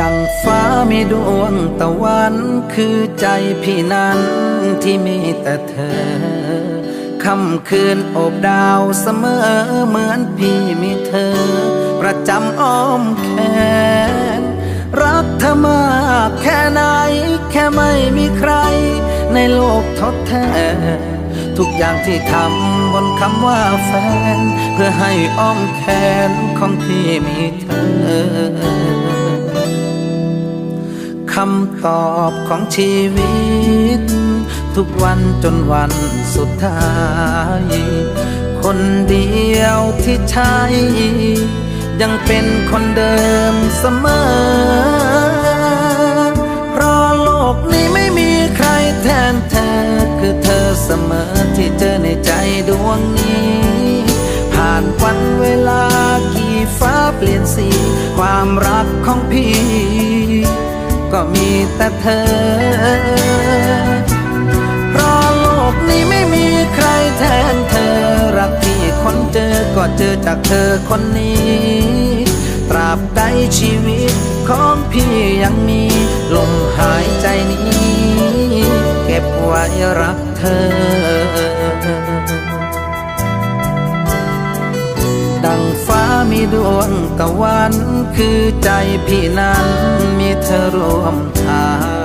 ดังฟ้ามีดวงตะวัน คือใจพี่นั้นที่มีแต่เธอ ค่ำคืนอบดาวเสมอเหมือนพี่มีเธอ ประจำอ้อมแขน รักเธอมากแค่ไหน แค่ไม่มีใคร ในโลกทดแทนทุกอย่างที่ทำบนคำว่าแฟน เพื่อให้อ้อมแขนของพี่มีเธอ คำตอบของชีวิต ทุกวันจนวันสุดท้าย คนเดียวที่ใช่ยังเป็นคนเดิมเสมอ เพราะโลกนี้ไม่มีใครแทนเธอ คือเธอเสมอที่เจอในใจดวงนี้ ผ่านวันเวลากี่ฟ้าเปลี่ยนสี ความรักของพี่ ก็มีแต่เธอ เพราะโลกนี้ไม่มีใครแทนเธอ รักที่คนเจอก็เจอจากเธอคนนี้ ตราบใดชีวิตของพี่ยังมี ลมหายใจนี้ เก็บไว้รักเธอ ดังฟ้ามีดวงตะวันคือใจพี่นั้น จะร่วมทาง